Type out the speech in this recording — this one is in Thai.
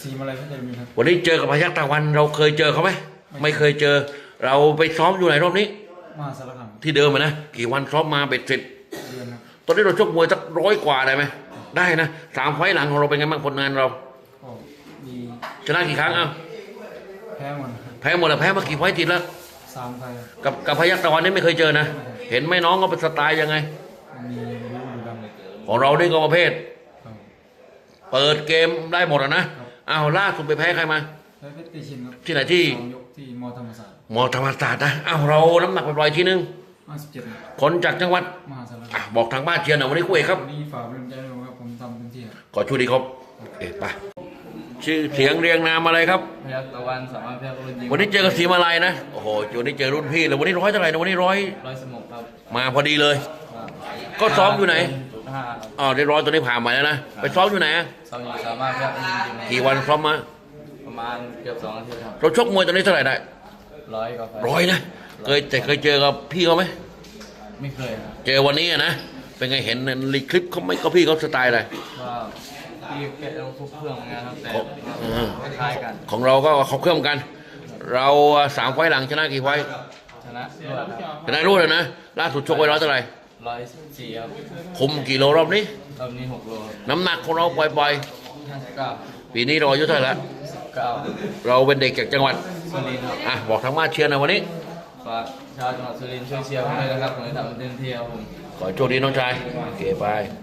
ซีมาอะไรก็จะมีครับ วันนี้เจอกับพยัคฆ์ตะวัน เราเคยเจอเขาไหมไม่เคยเจอ เราไปซ้อมอยู่ไหนรอบนี้มหาสารคามที่เดิมอะนะกี่วันซ้อมมาเบ็ดเสร็จ เดือนครับตอนนี้เราชกมวยสักร้อยกว่าได้ไหมได้นะสามไฟล์หลังของเราเป็นไงบ้างผลงานเรา ก็มีชนะกี่ครั้งเอ้าแพ้หมดครับแพ้หมดแล้วแพ้มากี่ไฟล์ติดแล้วสามไฟครับกับกับพยัคฆ์ตะวันนี่ไม่เคยเจอนะเห็นไหมน้องก็เป็นสไตล์ยังไง มีรู้ดูดำเลยของเรานี่ก็ประเภท ครับเปิดเกมได้หมดอะนะ อ้าวล่าสุดไปแพ้ใครมาแพ้เพชรตีชินครับที่ไหนที่สองยกที่มอธรรมศาสตร์หมอธรรมศาสตร์นะอ้าวเราน้ำหนักไปปล่อยๆทีนึงห้าสิบเจ็ดคนจากจังหวัดมหาสารอะคามบอกทางบ้านเชียร์หน่อยวันนี้คุยครับ วันนี้ฝากเป็นใจด้วยครับผมทำเต็มที่ครับ ขอช่วยดีครับโอเคไปชื่อเสียงเรียงนามอะไรครับ พยัคฆ์ตะวันสามารถพยัคฆ์รุ่นยิงวันนี้เจอกับสีมาลัยนะโอ้โหวันนี้เจอรุ่นพี่เลยวันนี้ร้อยเท่าไหร่นะวันนี้ร้อยร้อยสมกครับมาพอดีเลย ก็ซ้อมอยู่ไหนห้าอ๋อได้ร้อยตัวนี้ผ่านมาแล้วนะ ไปซ้อมอยู่ไหนอะซ้อมอยู่สามารถพยัคฆ์รุ่นยิงกี่วันซ้อมมา ประมาณเกือบสองอาทิตย์ครับเราชกมวยตัวนี้เท่าไหร่ได้ร้อยกว่าไฟล์ร้อยนะ เคยแต่เคยเจอกับพี่เขาไหม ไม่เคยครับเจอวันนี้อะนะ เป็นไงเห็นในคลิปเขาไม่ก็พี่เขาสไตล์อะไร ก็ที่เกะเอาคุกเครื่องเหมือนกันครับแต่อืมคล้ายๆกัน ของเราก็เขาเครื่องกัน เราสามไฟล์หลังชนะกี่ไฟล์ชนะรวดครับชนะรู้เลยนะ ล่าสุดชกไปร้อยเท่าไหร่ ร้อยสี่ครับคุมกี่โลรอบนี้ รอบนี้หกโลครับน้ำหนักของเราปล่อยห้าสิบเก้าๆ ปีนี้เราอายุเท่าไหร่แล้วสิบเก้าเราเป็นเด็กจากจังหวัดสุรินทร์ครับอะบอกทางบ้านเชียร์หน่อยวันนี้ ฝากชาวจังหวัดสุรินทร์ช่วยเชียร์ผมด้วยนะครับผมจะทำเต็มที่ครับผม ขอโชคดีน้องชายโอเคไป